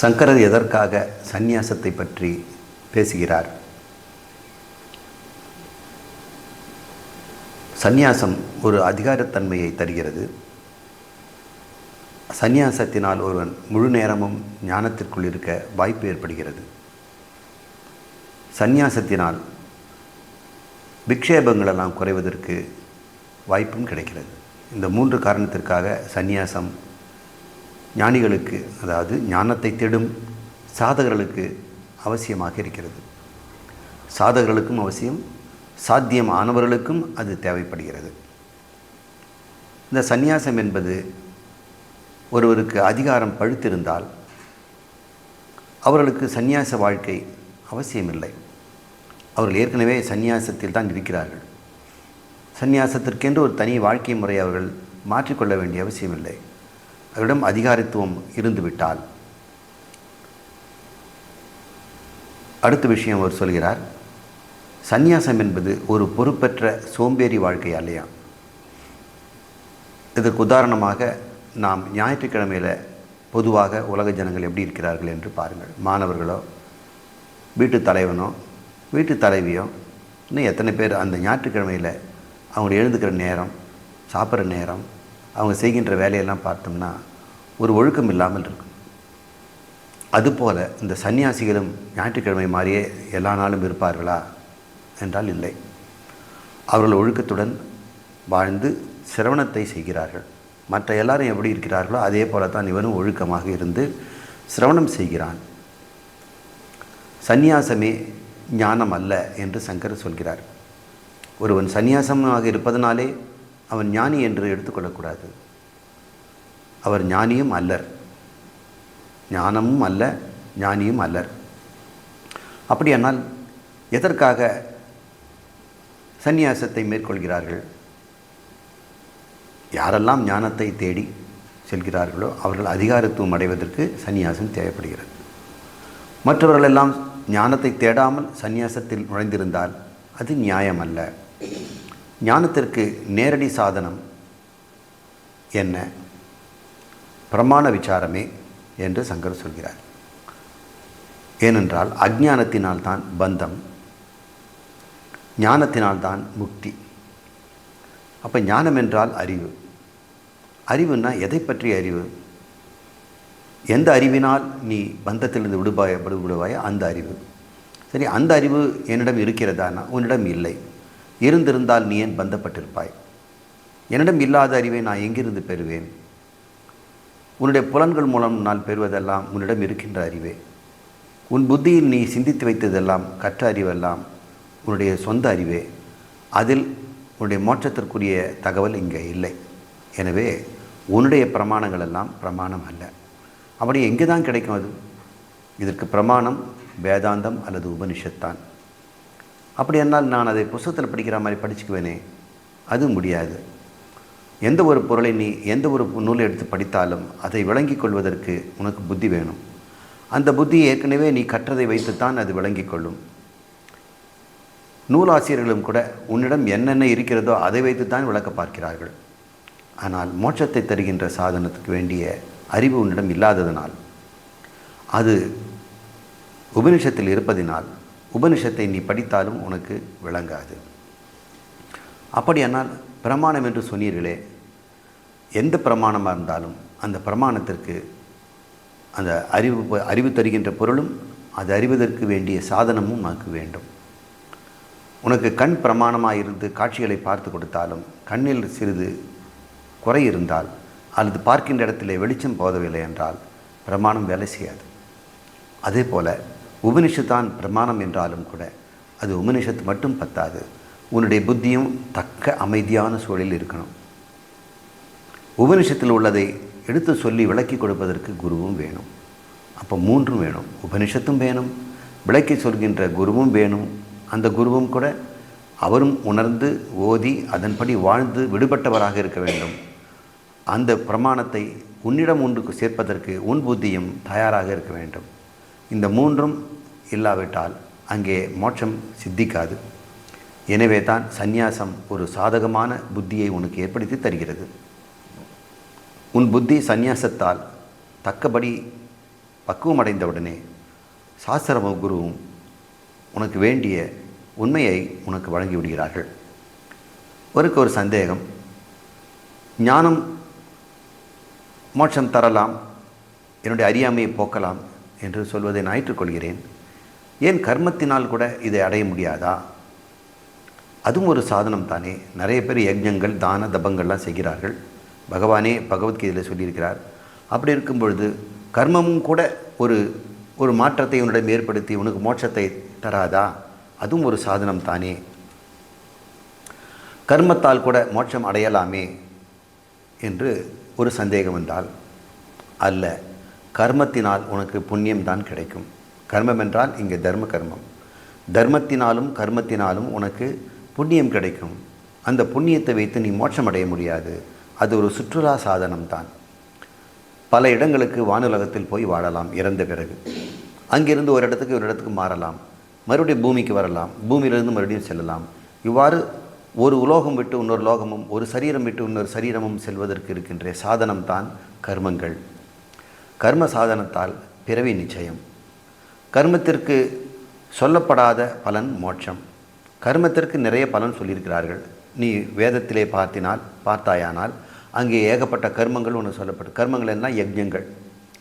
சங்கரர் எதற்காக சந்நியாசத்தை பற்றி பேசுகிறார்? சந்நியாசம் ஒரு அதிகாரத்தன்மையை தருகிறது. சந்நியாசத்தினால் ஒருவன் முழு நேரமும் ஞானத்திற்குள் இருக்க வாய்ப்பு ஏற்படுகிறது. சந்நியாசத்தினால் விக்ஷேபங்களெல்லாம் குறைவதற்கு வாய்ப்பும் கிடைக்கிறது. இந்த மூன்று காரணத்திற்காக சந்நியாசம் ஞானிகளுக்கு அதாவது ஞானத்தை தேடும் சாதகர்களுக்கு அவசியமாக இருக்கிறது. சாதகர்களுக்கும் அவசியம் சாத்தியம் ஆனவர்களுக்கும் அது தேவைப்படுகிறது. இந்த சந்நியாசம் என்பது ஒருவருக்கு அதிகாரம் பழுத்திருந்தால் அவர்களுக்கு சந்நியாச வாழ்க்கை அவசியமில்லை. அவர்கள் ஏற்கனவே சந்நியாசத்தில் தான் இருக்கிறார்கள். சந்நியாசத்திற்கென்று ஒரு தனி வாழ்க்கை முறை அவர்கள் மாற்றிக்கொள்ள வேண்டிய அவசியமில்லை. அவரிடம் அதிகாரத்துவம் இருந்துவிட்டால். அடுத்த விஷயம் அவர் சொல்கிறார் சந்நியாசம் என்பது ஒரு பொறுப்பற்ற சோம்பேறி வாழ்க்கை அல்லையா? இதற்கு உதாரணமாக நாம் ஞாயிற்றுக்கிழமையில் பொதுவாக உலக ஜனங்கள் எப்படி இருக்கிறார்கள் என்று பாருங்கள். மாணவர்களோ வீட்டு தலைவனோ வீட்டு தலைவியோ இன்னும் எத்தனை பேர் அந்த ஞாயிற்றுக்கிழமையில் அவங்க எழுந்துக்கிற நேரம் சாப்பிட்ற நேரம் அவங்க செய்கின்ற வேலையெல்லாம் பார்த்தோம்னா ஒரு ஒழுக்கம் இல்லாமல் இருக்கும். அதுபோல் இந்த சன்னியாசிகளும் ஞாயிற்றுக்கிழமை மாதிரியே எல்லா நாளும் இருப்பார்களா என்றால் இல்லை. அவர்கள் ஒழுக்கத்துடன் வாழ்ந்து சிரவணத்தை செய்கிறார்கள். மற்ற எல்லாரும் எப்படி இருக்கிறார்களோ அதே போல தான் இவனும் ஒழுக்கமாக இருந்து சிரவணம் செய்கிறான். சந்நியாசமே ஞானம் அல்ல என்று சங்கர் சொல்கிறார். ஒருவன் சந்நியாசமாக இருப்பதனாலே அவன் ஞானி என்று எடுத்துக்கொள்ளக்கூடாது. அவர் ஞானியும் அல்லர். ஞானமும் அல்ல ஞானியும் அல்லர். அப்படியானால் எதற்காக சந்நியாசத்தை மேற்கொள்கிறார்கள்? யாரெல்லாம் ஞானத்தை தேடி செல்கிறார்களோ அவர்கள் அதிகாரத்துவம் அடைவதற்கு சந்நியாசம் தேவைப்படுகிறது. மற்றவர்களெல்லாம் ஞானத்தை தேடாமல் சந்நியாசத்தில் நுழைந்திருந்தால் அது நியாயம் அல்ல ஞானத்திற்கு நேரடி சாதனம் என்ன? பிரமாண விசாரமே என்று சங்கர் சொல்கிறார். ஏனென்றால் அஜ்ஞானத்தினால் தான் பந்தம் ஞானத்தினால் தான் முக்தி. அப்போ ஞானம் என்றால் அறிவு. அறிவுன்னா எதை பற்றிய அறிவு? எந்த அறிவினால் நீ பந்தத்திலிருந்து விடுபாய விடுபடுவாயோ அந்த அறிவு. சரி அந்த அறிவு என்னிடம் இருக்கிறதானா? உன்னிடம் இல்லை. இருந்திருந்தால் நீ ஏன் பந்தப்பட்டிருப்பாய்? என்னிடம் இல்லாத அறிவை நான் எங்கிருந்து பெறுவேன்? உன்னுடைய புலன்கள் மூலம் நான் பெறுவதெல்லாம் உன்னிடம் இருக்கின்ற அறிவே. உன் புத்தியில் நீ சிந்தித்து வைத்ததெல்லாம் கற்ற அறிவெல்லாம் உன்னுடைய சொந்த அறிவே. அதில் உன்னுடைய மோட்சத்திற்குரிய தகவல் இங்கே இல்லை. எனவே உன்னுடைய பிரமாணங்கள் எல்லாம் பிரமாணம் அல்ல. அப்படி எங்கே தான் கிடைக்கும் அது? இதற்கு பிரமாணம் வேதாந்தம் அல்லது உபனிஷத்தான். அப்படி என்னால் நான் அதை புஸ்தகத்தில் படிக்கிற மாதிரி படிச்சுக்குவேனே. அது முடியாது. எந்த ஒரு பொருளை நீ எந்த ஒரு நூலை எடுத்து படித்தாலும் அதை விளங்கிக் கொள்வதற்கு உனக்கு புத்தி வேணும். அந்த புத்தி ஏற்கனவே நீ கற்றதை வைத்துத்தான் அது விளங்கிக் கொள்ளும். நூலாசிரியர்களும் கூட உன்னிடம் என்னென்ன இருக்கிறதோ அதை வைத்துத்தான் விளக்க பார்க்கிறார்கள். ஆனால் மோட்சத்தை தருகின்ற சாதனத்துக்கு வேண்டிய அறிவு உன்னிடம் இல்லாததனால் அது உபனிஷத்தில் இருப்பதினால் உபனிஷத்தை நீ படித்தாலும் உனக்கு விளங்காது. அப்படியானால் பிரமாணம் என்று சொன்னீர்களே எந்த பிரமாணமாக இருந்தாலும் அந்த பிரமாணத்திற்கு அந்த அறிவு அறிவு தருகின்ற பொருளும் அது அறிவதற்கு வேண்டிய சாதனமும் நமக்கு வேண்டும். உனக்கு கண் பிரமாணமாக இருந்து காட்சிகளை பார்த்து கொடுத்தாலும் கண்ணில் சிறிது குறை இருந்தால் அல்லது பார்க்கின்ற இடத்திலே வெளிச்சம் போதவில்லை என்றால் பிரமாணம் வேலை செய்யாது. அதே போல் உபனிஷத்தான் பிரமாணம் என்றாலும் கூட அது உபனிஷத் மட்டும் பத்தாது. உன்னுடைய புத்தியும் தக்க அமைதியான சூழலில் இருக்கணும். உபனிஷத்தில் உள்ளதை எடுத்து சொல்லி விளக்கி கொடுப்பதற்கு குருவும் வேணும். அப்போ மூன்றும் வேணும். உபனிஷத்தும் வேணும். விளக்கி சொல்கின்ற குருவும் வேணும். அந்த குருவும் கூட அவரும் உணர்ந்து ஓதி அதன்படி வாழ்ந்து விடுபட்டவராக இருக்க வேண்டும். அந்த பிரமாணத்தை உன்னிடம் ஒன்றுக்கு சேர்ப்பதற்கு உன் புத்தியும் தயாராக இருக்க வேண்டும். இந்த மூன்றும் இல்லாவிட்டால் அங்கே மோட்சம் சித்திக்காது. எனவே தான் சந்நியாசம் ஒரு சாதகமான புத்தியை உனக்கு ஏற்படுத்தி தருகிறது. உன் புத்தி சந்நியாசத்தால் தக்கபடி பக்குவம் அடைந்தவுடனே குருவும் உனக்கு வேண்டிய உண்மையை உனக்கு வழங்கி விடுகிறார்கள் ஒருக்கு ஒரு சந்தேகம். ஞானம் மோட்சம் தரலாம். என்னுடைய அறியாமையை போக்கலாம். என்று சொல்வதை நான் ஏற்றுக்கொள்கிறேன். ஏன் கர்மத்தினால் கூட இதை அடைய முடியாதா? அதுவும் ஒரு சாதனம் தானே. நிறைய பேர் யஜ்ஞங்கள் தான தபங்கள்லாம் செய்கிறார்கள். பகவானே பகவத்கீதையில் சொல்லியிருக்கிறார். அப்படி இருக்கும் பொழுது கர்மமும் கூட ஒரு ஒரு மாற்றத்தை உன்னிடம் ஏற்படுத்தி உனக்கு மோட்சத்தை தராதா? அதுவும் ஒரு சாதனம் தானே. கர்மத்தால் கூட மோட்சம் அடையலாமே என்று ஒரு சந்தேகம் வந்தால் அல்ல. கர்மத்தினால் உனக்கு புண்ணியம் தான் கிடைக்கும். கர்மம் என்றால் இங்கே தர்ம கர்மம். தர்மத்தினாலும் கர்மத்தினாலும் உனக்கு புண்ணியம் கிடைக்கும். அந்த புண்ணியத்தை வைத்து நீ மோட்சம் அடைய முடியாது. அது ஒரு சுற்றுலா சாதனம் தான் பல இடங்களுக்கு வானுலகத்தில் போய் வாழலாம் இறந்த பிறகு. அங்கிருந்து ஒரு இடத்துக்கு ஒரு இடத்துக்கு மாறலாம். மறுபடியும் பூமிக்கு வரலாம். பூமியிலிருந்து மறுபடியும் செல்லலாம். இவ்வாறு ஒரு உலோகம் விட்டு இன்னொரு லோகமும் ஒரு சரீரம் விட்டு இன்னொரு சரீரமும் செல்வதற்கு இருக்கின்ற சாதனம் தான் கர்மங்கள். கர்ம சாதனத்தால் பிறவி நிச்சயம். கர்மத்திற்கு சொல்லப்படாத பலன் மோட்சம். கர்மத்திற்கு நிறைய பலன் சொல்லியிருக்கிறார்கள். நீ வேதத்திலே பார்த்தினால் பார்த்தாயானால் அங்கே ஏகப்பட்ட கர்மங்கள் ஒன்று சொல்லப்பட்டு கர்மங்கள் என்ன? யஜ்யங்கள்.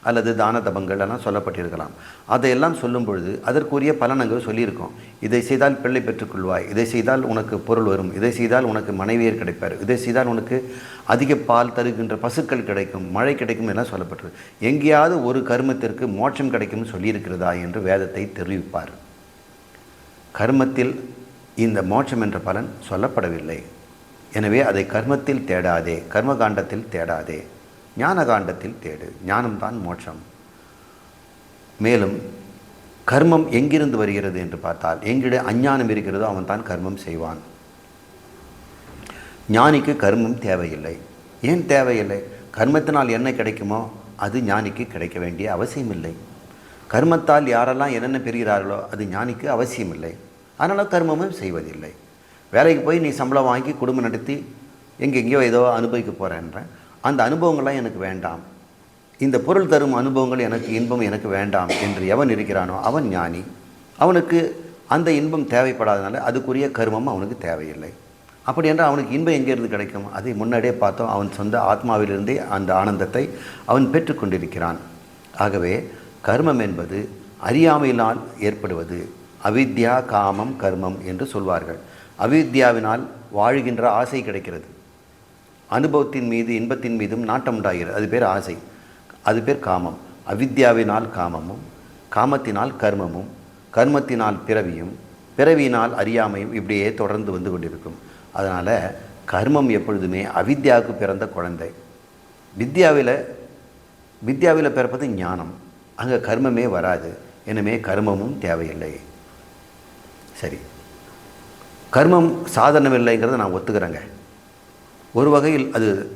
அல்லது தான தபங்கள் எல்லாம் சொல்லப்பட்டிருக்கலாம். அதையெல்லாம் சொல்லும் பொழுது அதற்குரிய பலனங்கள் சொல்லியிருக்கோம். இதை செய்தால் பிள்ளை பெற்றுக்கொள்வாய். இதை செய்தால் உனக்கு பொருள் வரும். இதை செய்தால் உனக்கு மனைவியர் கிடைப்பார். இதை செய்தால் உனக்கு அதிக பால் தருகின்ற பசுக்கள் கிடைக்கும். மழை கிடைக்கும் எல்லாம் சொல்லப்பட்டது எங்கேயாவது ஒரு கர்மத்திற்கு மோட்சம் கிடைக்கும்னு சொல்லியிருக்கிறதா என்று வேதத்தை தெரிவிப்பார். கர்மத்தில் இந்த மோட்சம் என்ற பலன் சொல்லப்படவில்லை. எனவே அதை கர்மத்தில் தேடாதே. கர்மகாண்டத்தில் தேடாதே. ஞான காண்டத்தில் தேடு. ஞானம்தான் மோட்சம். மேலும் கர்மம் எங்கிருந்து வருகிறது என்று பார்த்தால் எங்கிட அஞ்ஞானம் இருக்கிறதோ அவன் தான் கர்மம் செய்வான். ஞானிக்கு கர்மம் தேவையில்லை. ஏன் தேவையில்லை? கர்மத்தினால் என்ன கிடைக்குமோ அது ஞானிக்கு கிடைக்க வேண்டிய அவசியமில்லை. கர்மத்தால் யாரெல்லாம் என்னென்ன பெறுகிறார்களோ அது ஞானிக்கு அவசியமில்லை. அதனால் கர்மமும் செய்வதில்லை. வேலைக்கு போய் நீ சம்பளம் வாங்கி குடும்பம் நடத்தி எங்கெங்கேயோ ஏதோ அனுபவிக்க போகிறேன்றேன் அந்த அனுபவங்கள்லாம் எனக்கு வேண்டாம். இந்த பொருள் தரும் அனுபவங்கள் எனக்கு இன்பம் எனக்கு வேண்டாம் என்று எவன் இருக்கிறானோ அவன் ஞானி. அவனுக்கு அந்த இன்பம் தேவைப்படாதனால அதுக்குரிய கர்மம் அவனுக்கு தேவையில்லை. அப்படி என்றால் அவனுக்கு இன்பம் எங்கேருந்து கிடைக்கும்? அதை முன்னாடியே பார்த்தோம். அவன் சொந்த ஆத்மாவிலிருந்தே அந்த ஆனந்தத்தை அவன் பெற்றுக்கொண்டிருக்கிறான் ஆகவே கர்மம் என்பது அறியாமையினால் ஏற்படுவது அவித்யா காமம் கர்மம் என்று சொல்வார்கள். அவித்யாவினால் வாழ்கின்ற ஆசை கிடைக்கிறது. அனுபவத்தின் மீது இன்பத்தின் மீதும் நாட்டம் உண்டாகிறது. அது பேர் ஆசை. அது பேர் காமம். அவித்யாவினால் காமமும் காமத்தினால் கர்மமும் கர்மத்தினால் பிறவியும் பிறவியினால் அறியாமையும் இப்படியே தொடர்ந்து வந்து கொண்டிருக்கும். அதனால் கர்மம் எப்பொழுதுமே அவித்யாவுக்கு பிறந்த குழந்தை. வித்யாவில் வித்யாவில் பிறப்பது ஞானம். அங்கே கர்மமே வராது. எனவே கர்மமும் தேவையில்லை. சரி. கர்மம் சாதனம் இல்லைங்கிறத நான் ஒத்துக்கிறேங்க. ஒரு வகையில் அது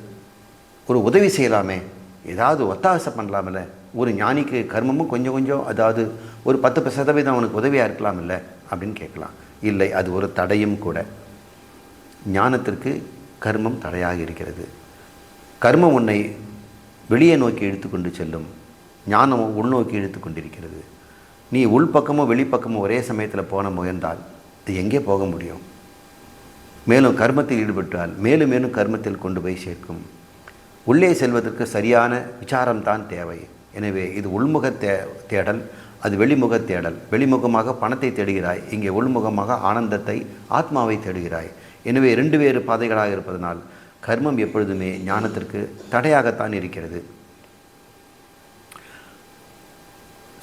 ஒரு உதவி செய்யலாமே. ஏதாவது ஒத்தாசை பண்ணலாமில்ல. ஒரு ஞானிக்கு கர்மமும் கொஞ்சம் கொஞ்சம் அதாவது ஒரு பத்து சதவீதம் அவனுக்கு உதவியாக இருக்கலாம் இல்லை அப்படின்னு கேட்கலாம். இல்லை அது ஒரு தடையும் கூட. ஞானத்திற்கு கர்மம் தடையாக இருக்கிறது. கர்மம் உன்னை வெளியே நோக்கி இழுத்துக்கொண்டு செல்லும். ஞானமும் உள்நோக்கி இழுத்து கொண்டிருக்கிறது. நீ உள்பக்கமும் வெளிப்பக்கமும் ஒரே சமயத்தில் போன முயன்றால் இது எங்கே போக முடியும்? மேலும் கர்மத்தில் ஈடுபட்டால் மேலும் மேலும் கர்மத்தில் கொண்டு போய் சேர்க்கும். உள்ளே செல்வதற்கு சரியான விசாரம்தான் தேவை. எனவே இது உள்முக தே தேடல் அது வெளிமுக தேடல். வெளிமுகமாக பணத்தை தேடுகிறாய் இங்கே உள்முகமாக ஆனந்தத்தை ஆத்மாவை தேடுகிறாய். எனவே ரெண்டு வேறு பாதைகளாக இருப்பதனால் கர்மம் எப்பொழுதுமே ஞானத்திற்கு தடையாகத்தான் இருக்கிறது.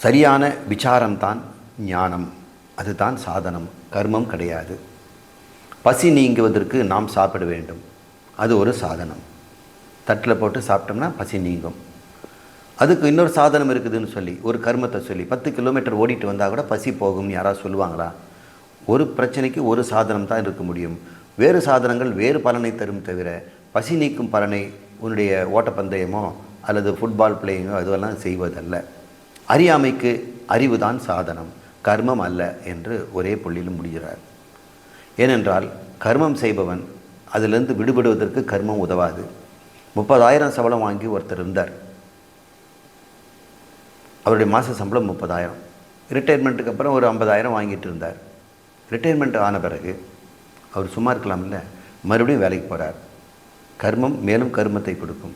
சரியான விசாரம்தான் ஞானம். அதுதான் சாதனம். கர்மம் கிடையாது. பசி நீங்குவதற்கு நாம் சாப்பிட வேண்டும். அது ஒரு சாதனம். தட்டில் போட்டு சாப்பிட்டோம்னா பசி நீங்கும். அதுக்கு இன்னொரு சாதனம் இருக்குதுன்னு சொல்லி ஒரு கர்மத்தை சொல்லி பத்து கிலோமீட்டர் ஓடிட்டு வந்தால் கூட பசி போகும்னு யாராவது சொல்லுவாங்களா? ஒரு பிரச்சனைக்கு ஒரு சாதனம் தான் இருக்க முடியும். வேறு சாதனங்கள் வேறு பலனை தரும் தவிர பசி நீக்கும் பலனை உன்னுடைய ஓட்டப்பந்தயமோ அல்லது ஃபுட்பால் பிளேயிங்கோ அதுவெல்லாம் செய்வதல்ல. அறியாமைக்கு அறிவு தான் சாதனம். கர்மம் அல்ல என்று ஒரே புள்ளியில் முடிகிறார். ஏனென்றால் கர்மம் செய்பவன் அதிலிருந்து விடுபடுவதற்கு கர்மம் உதவாது. முப்பதாயிரம் சம்பளம் வாங்கி ஒருத்தர் இருந்தார். அவருடைய மாத சம்பளம் முப்பதாயிரம். ரிட்டையர்மெண்ட்டுக்கு அப்புறம் ஒரு ஐம்பதாயிரம் வாங்கிட்டு இருந்தார். ரிட்டையர்மெண்ட் ஆன பிறகு அவர் சும்மா இருக்கலாம்ல மறுபடியும் வேலைக்கு போகிறார் கர்மம் மேலும் கர்மத்தை கொடுக்கும்.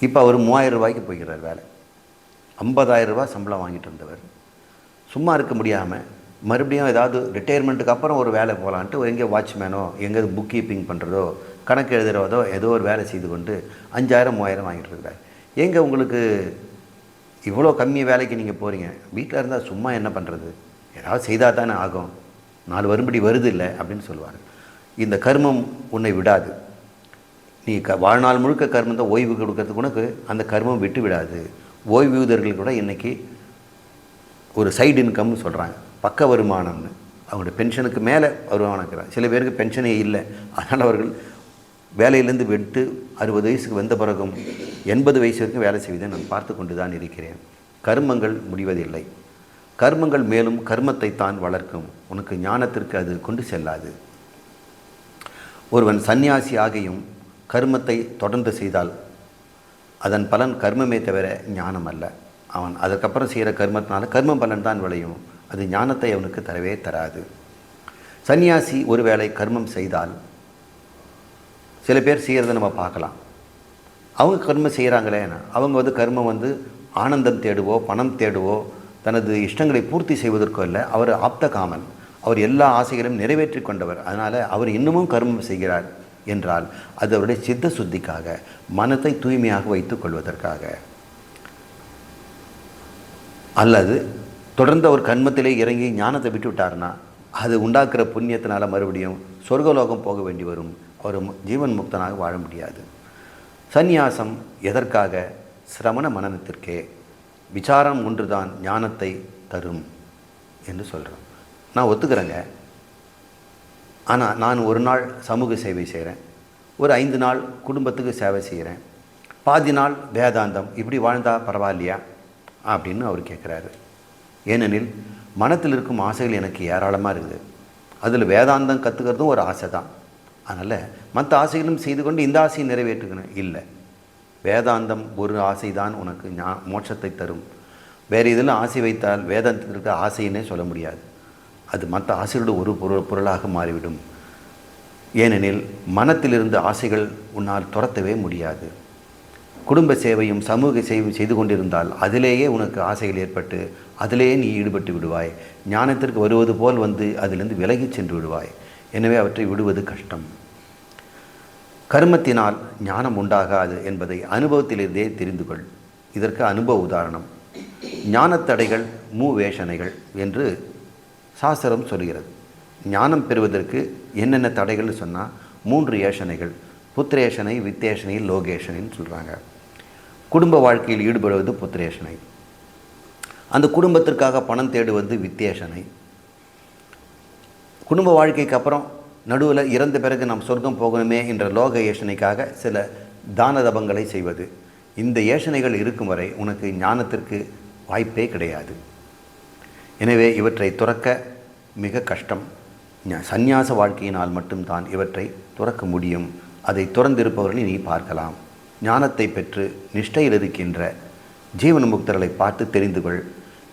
இப்போ அவர் மூவாயிரம் ரூபாய்க்கு போய்கிறார் வேலை. ஐம்பதாயிரம் ரூபா சம்பளம் வாங்கிட்டு இருந்தவர். சும்மா இருக்க முடியாமல் மறுபடியும் ஏதாவது ரிட்டையர்மெண்ட்டுக்கு அப்புறம் ஒரு வேலை போகலான்ட்டு எங்கே வாட்ச்மேனோ எங்கே புக் கீப்பிங் பண்ணுறதோ கணக்கு எழுதுறதோ ஏதோ ஒரு வேலை செய்து கொண்டு அஞ்சாயிரம் மூவாயிரம் வாங்கிட்டு இருக்கிறார். எங்கே உங்களுக்கு இவ்வளோ கம்மி வேலைக்கு நீங்கள் போகிறீங்க வீட்டில் இருந்தால் சும்மா என்ன பண்ணுறது ஏதாவது செய்தால் தானே ஆகும். நாலு வரும்படி வருது இல்லை அப்படின்னு சொல்லுவார். இந்த கர்மம் உன்னை விடாது. நீ க வாழ்நாள் முழுக்க கர்மம் தான் ஓய்வு கொடுக்கறதுக்கு உனக்கு அந்த கர்மம் விட்டு விடாது. ஓய்வூதியர்கள் கூட இன்றைக்கி ஒரு சைடு இன்கம்னு சொல்கிறாங்க பக்க வருமானம்னு. அவங்களோட பென்ஷனுக்கு மேலே வருமானம் இருக்கிறாங்க. சில பேருக்கு பென்ஷனே இல்லை. அதனால் அவர்கள் வேலையிலேருந்து விட்டு அறுபது வயசுக்கு வந்த பிறகும் எண்பது வயசு வரைக்கும் வேலை செய்வதை நான் பார்த்து கொண்டு தான் இருக்கிறேன். கர்மங்கள் முடிவதில்லை. கர்மங்கள் மேலும் கர்மத்தை தான் வளர்க்கும். உனக்கு ஞானத்திற்கு அது கொண்டு செல்லாது. ஒருவன் சந்நியாசி ஆகியும் கர்மத்தை தொடர்ந்து செய்தால் அதன் பலன் கர்மமே தவிர ஞானம் அல்ல. அவன் அதற்கப்புறம் செய்கிற கர்மத்தினால கர்ம பலன் தான் விளையும். அது ஞானத்தை அவனுக்கு தரவே தராது. சன்னியாசி ஒருவேளை கர்மம் செய்தால் சில பேர் செய்கிறத நம்ம பார்க்கலாம். அவங்க கர்மம் செய்கிறாங்களே அவங்க வந்து கர்மம் வந்து ஆனந்தம் தேடுவோ பணம் தேடுவோ தனது இஷ்டங்களை பூர்த்தி செய்வதற்கோ இல்லை. அவர் ஆப்த காமன் அவர் எல்லா ஆசைகளையும் நிறைவேற்றி கொண்டவர். அதனால் அவர் இன்னமும் கர்மம் செய்கிறார் என்றால் அது அவருடைய சித்த சுத்திக்காக மனத்தை தூய்மையாக வைத்துக் கொள்வதற்காக. அல்லது தொடர்ந்து அவர் கண்மத்திலே இறங்கி ஞானத்தை விட்டு விட்டார்னா அது உண்டாக்குற புண்ணியத்தினால மறுபடியும் சொர்க்கலோகம் போக வேண்டி வரும். அவர் ஜீவன் முக்தனாக வாழ முடியாது. சந்நியாசம் எதற்காக? சிரமண மனனத்திற்கே விசாரம் ஒன்றுதான் ஞானத்தை தரும் என்று சொல்கிறோம் நான் ஒத்துக்கிறேங்க. ஆனால் நான் ஒரு நாள் சமூக சேவை செய்கிறேன் ஒரு ஐந்து நாள் குடும்பத்துக்கு சேவை செய்கிறேன் பாதி நாள் வேதாந்தம். இப்படி வாழ்ந்தால் பரவாயில்லையா? அப்படின்னு அவர் கேட்குறாரு ஏனெனில் மனத்தில் இருக்கும் ஆசைகள் எனக்கு ஏராளமாக இருக்குது. அதில் வேதாந்தம் கற்றுக்கிறதும் ஒரு ஆசை தான். அதனால் மற்ற ஆசைகளும் செய்து கொண்டு இந்த ஆசையை நிறைவேற்றுக்கணும். இல்லை. வேதாந்தம் ஒரு ஆசை தான் உனக்கு ஞா மோட்சத்தை தரும். வேறு இதில் ஆசை வைத்தால் வேதாந்தத்திற்கு ஆசைன்னே சொல்ல முடியாது. அது மற்ற ஆசைகளோட ஒரு பொருள் பொருளாக மாறிவிடும். ஏனெனில் மனத்திலிருந்து ஆசைகள் உன்னால் துரத்தவே முடியாது. குடும்ப சேவையும் சமூக சேவையும் செய்து கொண்டிருந்தால் அதிலேயே உனக்கு ஆசைகள் ஏற்பட்டு அதிலேயே நீ ஈடுபட்டு விடுவாய். ஞானத்திற்கு வருவது போல் வந்து அதிலிருந்து விலகிச் சென்று விடுவாய். எனவே அவற்றை விடுவது கஷ்டம். கர்மத்தினால் ஞானம் உண்டாகாது என்பதை அனுபவத்திலிருந்தே தெரிந்து கொள். இதற்கு அனுபவ உதாரணம். ஞானத்தடைகள் மூ வேஷனைகள் என்று சாஸ்திரம் சொல்கிறது. ஞானம் பெறுவதற்கு என்னென்ன தடைகள்னு சொன்னால் மூன்று ஏஷனைகள் புத்திரேஷனை வித்தேஷனை லோகேஷனைன்னு சொல்கிறாங்க குடும்ப வாழ்க்கையில் ஈடுபடுவது புத்திரேஷனை. அந்த குடும்பத்திற்காக பணம் தேடுவது வித்தேஷனை. குடும்ப வாழ்க்கைக்கு அப்புறம் நடுவில் இறந்த பிறகு நாம் சொர்க்கம் போகணுமே என்ற லோக ஏஷனைக்காக சில தான தபங்களை செய்வது. இந்த ஏஷனைகள் இருக்கும் வரை உனக்கு ஞானத்திற்கு வாய்ப்பே கிடையாது. எனவே இவற்றை துறக்க மிக கஷ்டம். சந்நியாச வாழ்க்கையினால் மட்டும்தான் இவற்றை துறக்க முடியும். அதை துறந்திருப்பவர்களை நீ பார்க்கலாம். ஞானத்தை பெற்று நிஷ்டையில் இருக்கின்ற ஜீவன முக்தர்களை பார்த்து தெரிந்து கொள்.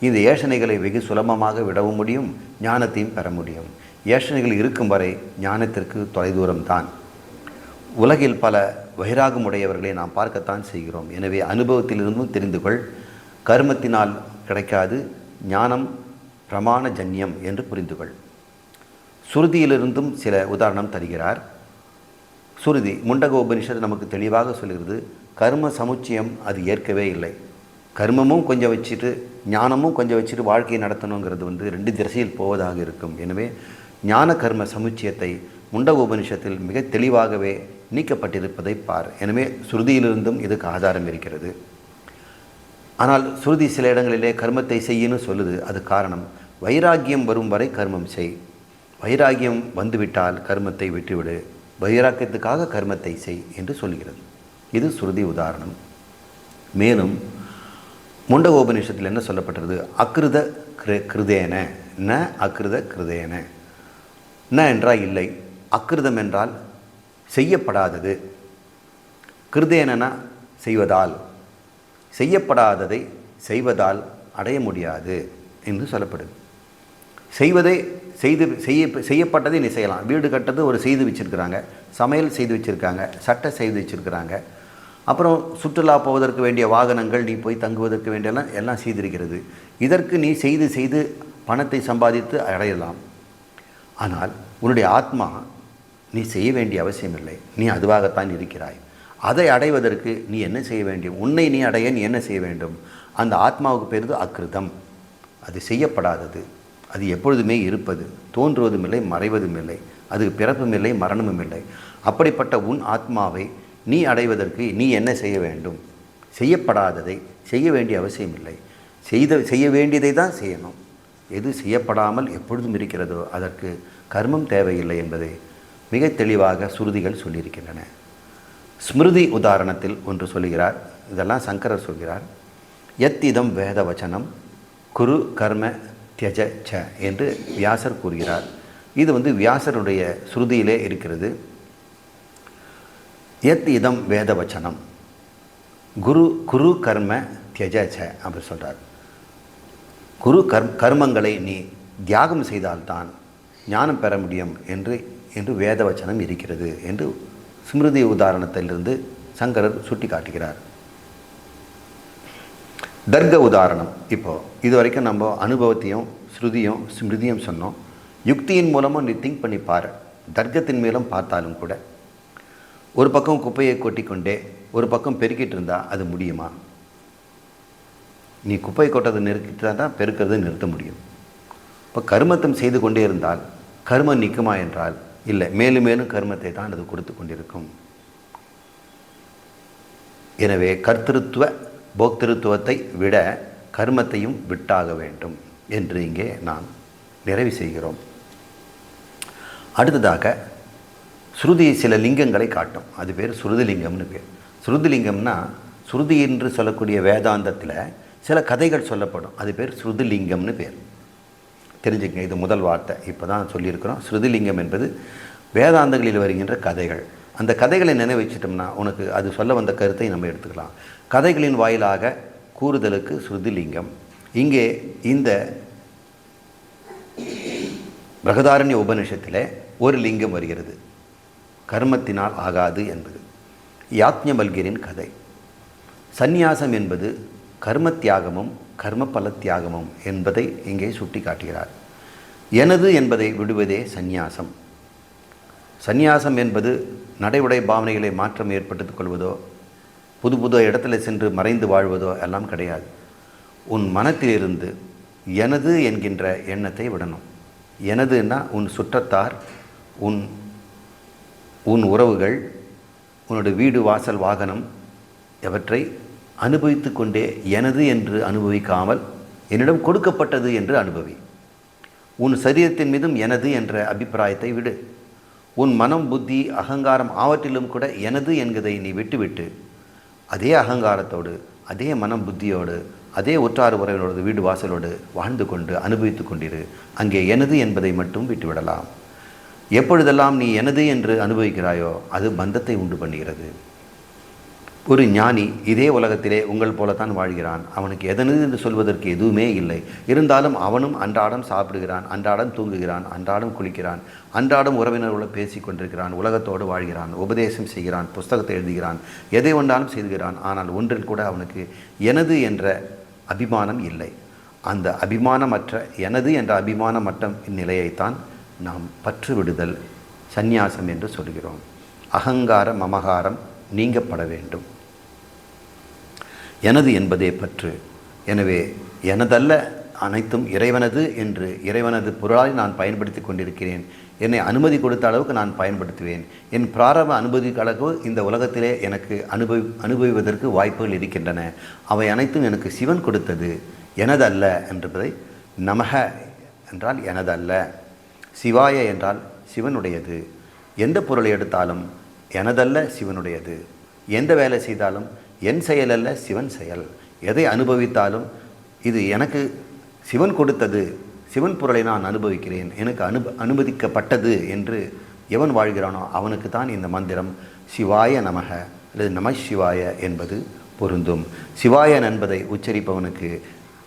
இந்த ஏஷனைகளை வெகு சுலபமாக விடவும் முடியும் ஞானத்தையும் பெற முடியும். ஏஷனைகள் இருக்கும் வரை ஞானத்திற்கு தொலைதூரம்தான் உலகில் பல வைராகமுடையவர்களை நாம் பார்க்கத்தான் செய்கிறோம். எனவே அனுபவத்திலிருந்தும் தெரிந்து கொள். கர்மத்தினால் கிடைக்காது ஞானம் பிரமாண ஜன்யம் என்று புரிந்துகொள் சுருதியிலிருந்தும் சில உதாரணம் தருகிறார். சுருதி முண்டக உபனிஷத்து நமக்கு தெளிவாக சொல்கிறது கர்ம சமுச்சயம் அது ஏற்கவே இல்லை. கர்மமும் கொஞ்சம் வச்சுட்டு ஞானமும் கொஞ்சம் வச்சுட்டு வாழ்க்கையை நடத்தணுங்கிறது வந்து ரெண்டு திசையில் போவதாக இருக்கும். எனவே ஞான கர்ம சமுச்சயத்தை முண்டக உபனிஷத்தில் மிக தெளிவாகவே நீக்கப்பட்டிருப்பதை பார். எனவே சுருதியிலிருந்தும் இதுக்கு ஆதாரம் இருக்கிறது. ஆனால் சுருதி சில இடங்களிலே கர்மத்தை செய்யணும் சொல்லுது. அது காரணம் வைராகியம் வரும் வரை கர்மம் செய். வைராகியம் வந்துவிட்டால் கர்மத்தை விட்டுவிடு. பைராக்கியத்துக்காக கர்மத்தை செய் என்று சொல்கிறது. இது ஸ்ருதி உதாரணம். மேலும் முண்டகோபநிஷத்தில் என்ன சொல்லப்பட்டது அக்ருத கிரு கிருதேன. ந அக்ருத கிருதேன. ந என்றால் இல்லை. அக்ருதம் என்றால் செய்யப்படாதது. கிருதேனனா செய்வதால். செய்யப்படாததை செய்வதால் அடைய முடியாது என்று சொல்லப்படுது. செய்வதை செய்து செய்ய செய்யப்பட்டதை நீ செய்யலாம். வீடு கட்டது ஒரு செய்து வச்சுருக்கிறாங்க. சமையல் செய்து வச்சுருக்காங்க. சட்டை செய்து வச்சுருக்கிறாங்க. அப்புறம் சுற்றுலா போவதற்கு வேண்டிய வாகனங்கள் நீ போய் தங்குவதற்கு வேண்டியெல்லாம் எல்லாம் செய்திருக்கிறது. இதற்கு நீ செய்து செய்து பணத்தை சம்பாதித்து அடையலாம். ஆனால் உன்னுடைய ஆத்மா நீ செய்ய வேண்டிய அவசியமில்லை. நீ அதுவாகத்தான் இருக்கிறாய். அதை அடைவதற்கு நீ என்ன செய்ய வேண்டும்? உன்னை நீ அடைய நீ என்ன செய்ய வேண்டும்? அந்த ஆத்மாவுக்கு பேருது அக்கிருதம் அது செய்யப்படாதது. அது எப்பொழுதுமே இருப்பது. தோன்றுவதும் இல்லை மறைவதும் இல்லை. அது பிறப்பும் இல்லை மரணமும் இல்லை. அப்படிப்பட்ட உன் ஆத்மாவை நீ அடைவதற்கு நீ என்ன செய்ய வேண்டும்? செய்யப்படாததை செய்ய வேண்டிய அவசியம் இல்லை. செய்த செய்ய வேண்டியதை தான் செய்யணும். எது செய்யப்படாமல் எப்பொழுதும் இருக்கிறதோ அதற்கு கர்மம் தேவையில்லை என்பதை மிக தெளிவாக சுருதிகள் சொல்லியிருக்கின்றன. ஸ்மிருதி உதாரணத்தில் ஒன்று சொல்கிறார் இதெல்லாம் சங்கரர் சொல்கிறார். எத் இதம் வேத வச்சனம் குரு கர்ம தியஜ ச என்று வியாசர் கூறுகிறார். இது வந்து வியாசருடைய ஸ்ருதியிலே இருக்கிறது. எத் இதம் வேதவச்சனம். குரு குரு கர்ம தியஜ ச அப்படி சொல்கிறார் குரு கர் கர்மங்களை நீ தியாகம் செய்தால்தான் ஞானம் பெற முடியும் என்று என்று வேதவச்சனம் இருக்கிறது என்று ஸ்மிருதி உதாரணத்திலிருந்து சங்கரர் சுட்டி காட்டுகிறார் தர்க்க உதாரணம். இப்போது இது வரைக்கும் நம்ம அனுபவத்தையும் ஸ்ருதியும் ஸ்மிருதியும் சொன்னோம். யுக்தியின் மூலமும் நீ திங்க் பண்ணி பாரு. தர்க்கத்தின் மேலும் பார்த்தாலும் கூட. ஒரு பக்கம் குப்பையை கொட்டிக்கொண்டே ஒரு பக்கம் பெருக்கிட்டு இருந்தால் அது முடியுமா? நீ குப்பை கொட்டதை நிறுத்திட்டா தான் பெருக்கிறதை நிறுத்த முடியும். இப்போ கர்மத்தம் செய்து கொண்டே இருந்தால் கர்மம் நிற்குமா என்றால் இல்லை மேலும் மேலும் கர்மத்தை தான் அது கொடுத்து கொண்டிருக்கும். எனவே கர்த்தருத்துவ போக்திருத்துவத்தை விட கர்மத்தையும் விட்டாக வேண்டும் என்று இங்கே நாம் நிறைவு செய்கிறோம். அடுத்ததாக ஸ்ருதி சில லிங்கங்களை காட்டும். அது பேர் ஸ்ருதிலிங்கம்னு பேர். ஸ்ருதிலிங்கம்னா ஸ்ருதி என்று சொல்லக்கூடிய வேதாந்தத்தில் சில கதைகள் சொல்லப்படும். அது பேர் ஸ்ருதிலிங்கம்னு பேர். தெரிஞ்சுக்கங்க இது முதல் வார்த்தை. இப்போ தான் சொல்லியிருக்கிறோம். ஸ்ருதிலிங்கம் என்பது வேதாந்தங்களில் வருகின்ற கதைகள். அந்த கதைகளை நினைவு வச்சிட்டோம்னா உனக்கு அது சொல்ல வந்த கருத்தை நம்ம எடுத்துக்கலாம். கதைகளின் வாயிலாக கூறுதலுக்கு ஸ்ருதிலிங்கம். இங்கே இந்த பிரகதாரண்ய உபநிஷத்தில் ஒரு லிங்கம் வருகிறது. கர்மத்தினால் ஆகாது என்பது. யாத்ஞபல்கிரின் கதை. சந்நியாசம் என்பது கர்ம தியாகமும் கர்ம பல தியாகமும் என்பதை இங்கே சுட்டி காட்டுகிறார் எனது என்பதை விடுவதே சந்நியாசம். சந்நியாசம் என்பது நடைமுறை பாவனைகளை மாற்றம் ஏற்படுத்திக் கொள்வதோ புது புது இடத்துல சென்று மறைந்து வாழ்வதோ எல்லாம் கிடையாது. உன் மனத்திலிருந்து எனது என்கின்ற எண்ணத்தை விடணும். எனதுன்னா உன் சுற்றத்தார் உன் உன் உறவுகள் உன்னோட வீடு வாசல் வாகனம் எவற்றை அனுபவித்து கொண்டே எனது என்று அனுபவிக்காமல் என்னிடம் கொடுக்கப்பட்டது என்று அனுபவி. உன் சரீரத்தின் மீதும் எனது என்ற அபிப்பிராயத்தை விடு. உன் மனம் புத்தி அகங்காரம் ஆவற்றிலும் கூட எனது என்கிறதை நீ விட்டுவிட்டு அதே அகங்காரத்தோடு அதே மனம் புத்தியோடு அதே உற்றார் உறவினோடு வீடு வாசலோடு வாழ்ந்து கொண்டு அனுபவித்து கொண்டிரு. அங்கே எனது என்பதை மட்டும் விட்டுவிடலாம். எப்பொழுதெல்லாம் நீ எனது என்று அனுபவிக்கிறாயோ அது பந்தத்தை உண்டு பண்ணுகிறது. ஒரு ஞானி இதே உலகத்திலே உங்கள் போலத்தான் வாழ்கிறான். அவனுக்கு எதனது என்று சொல்வதற்கு எதுவுமே இல்லை. இருந்தாலும் அவனும் அன்றாடம் சாப்பிடுகிறான் அன்றாடம் தூங்குகிறான் அன்றாடம் குளிக்கிறான் அன்றாடம் உறவினர்களோடு பேசி கொண்டிருக்கிறான் உலகத்தோடு வாழ்கிறான் உபதேசம் செய்கிறான் புஸ்தகத்தை எழுதுகிறான் எதை ஒன்றாலும் செய்கிறான் ஆனால் ஒன்றில் கூட அவனுக்கு எனது என்ற அபிமானம் இல்லை. அந்த அபிமானமற்ற எனது என்ற அபிமானமற்ற நிலையைத்தான் நாம் பற்று விடுதல் சந்நியாசம் என்று சொல்கிறோம். அகங்கார மமகாரம் நீங்கப்பட வேண்டும். எனது என்பதே பற்று. எனவே எனதல்ல அனைத்தும் இறைவனது என்று இறைவனது பொருளாய் நான் பயன்படுத்தி கொண்டிருக்கிறேன். என்னை அனுமதி கொடுத்த அளவுக்கு நான் பயன்படுத்துவேன். என் பிராரம்ப அனுமதி அளவு இந்த உலகத்திலே எனக்கு அனுபவி அனுபவிப்பதற்கு வாய்ப்புகள் இருக்கின்றன. அவை அனைத்தும் எனக்கு சிவன் கொடுத்தது. எனதல்ல என்பதை நமக என்றால் எனதல்ல. சிவாய என்றால் சிவனுடையது. எந்த பொருளை எடுத்தாலும் எனதல்ல சிவனுடையது. எந்த வேலை செய்தாலும் என் செயல் அல்ல சிவன் செயல். எதை அனுபவித்தாலும் இது எனக்கு சிவன் கொடுத்தது சிவன் பொருளை நான் அனுபவிக்கிறேன் எனக்கு அனு அனுமதிக்கப்பட்டது என்று எவன் வாழ்கிறானோ அவனுக்கு தான் இந்த மந்திரம் சிவாய நமக அல்லது நம சிவாய என்பது பொருந்தும். சிவாயன் என்பதை உச்சரிப்பவனுக்கு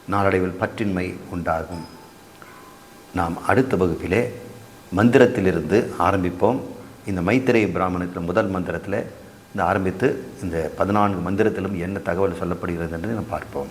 நாளடைவில் பற்றின்மை உண்டாகும். நாம் அடுத்த வகுப்பிலே மந்திரத்திலிருந்து ஆரம்பிப்போம். இந்த மைத்திரை பிராமணத்தில் முதல் மந்திரத்தில் இந்த ஆரம்பித்து இந்த பதினான்கு மந்திரத்திலும் என்ன தகவல் சொல்லப்படுகிறது என்று நாம் பார்ப்போம்.